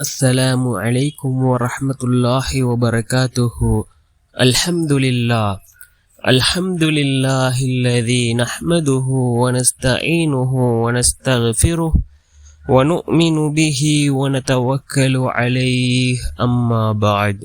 السلام عليكم ورحمة الله وبركاته. الحمد لله. الحمد لله الذي نحمده ونستعينه ونستغفره ونؤمن به ونتوكل عليه. أما بعد.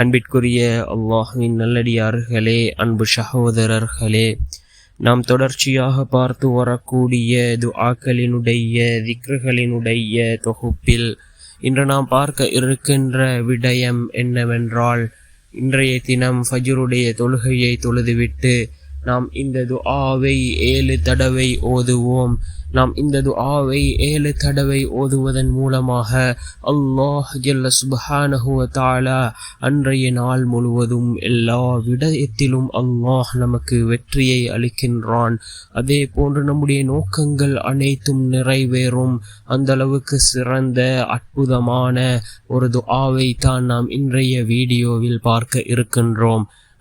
أن بيتكوريا الله من الذي يرخلي عن بشهودر رخلي நாம் தொடர்ச்சியாக பார்த்து வரக்கூடிய துஆக்களினுடைய திக்ருகளினுடைய தொகுப்பில் இன்று நாம் பார்க்க இருக்கின்ற விடயம் என்னவென்றால் இன்றைய தினம் ஃபஜ்ருடைய தொழுகையை தொழுதுவிட்டு நாம் இந்த துஆவை ஏழு தடவை ஓதுவோம். நாம் இந்த துஆவை ஏழு தடவை ஓதுவதன் மூலமாக அல்லாஹ் ஜல்ல சுப்ஹானஹு வ அன்றைய நாள் முழுவதும் எல்லா விடயத்திலும் அல்லாஹ் நமக்கு வெற்றியை அளிக்கின்றான். அதே போன்று நம்முடைய நோக்கங்கள் அனைத்தும் நிறைவேறும். அந்த அளவுக்கு சிறந்த அற்புதமான ஒரு துஆவை தான் நாம் இன்றைய வீடியோவில் பார்க்க இருக்கின்றோம்.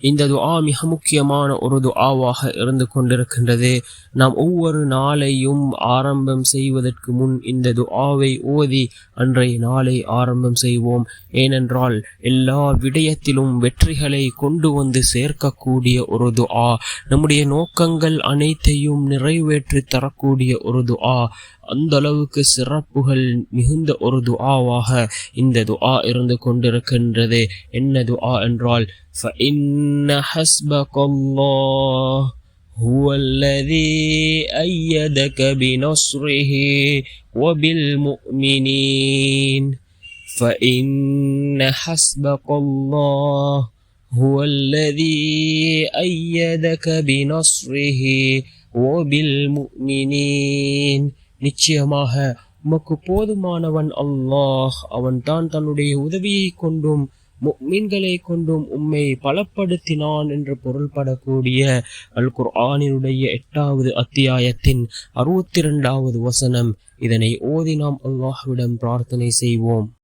இந்த துஆ மிக முக்கியமான ஒரு துஆவாக இருந்து கொண்டிருக்கின்றது. நாம் ஒவ்வொரு நாளையும் ஆரம்பம் செய்வதற்கு முன் இந்த துஆவை ஓதி அன்றைய நாளை ஆரம்பம் செய்வோம். ஏனென்றால் எல்லா விடயத்திலும் வெற்றிகளை கொண்டு வந்து சேர்க்கக்கூடிய ஒரு துஆ நம்முடைய நோக்கங்கள் அனைத்தையும் நிறைவேற்றி தரக்கூடிய ஒரு துஆ அந்த அளவுக்கு சிறப்புகள் மிகுந்த ஒரு துஆவாக இந்த துஆ இருந்து கொண்டிருக்கின்றது. என்ன துஆ என்றால் فإن حسبك الله هو الذي أيدك بنصره وبالمؤمنين. فإن حسبك الله هو الذي أيدك بنصره وبالمؤمنين. நிச்சயமாக உமக்கு போதுமானவன் அல்லாஹ். அவன் தான் தன்னுடைய உதவியை கொண்டும் மீன்களை கொண்டும் உம்மை பலப்படுத்தினான் என்று பொருள்படக்கூடிய அல் குர்ஆனினுடைய எட்டாவது அத்தியாயத்தின் அறுபத்தி இரண்டாவது வசனம். இதனை ஓதி நாம் அல்லாஹ்விடம் பிரார்த்தனை செய்வோம்.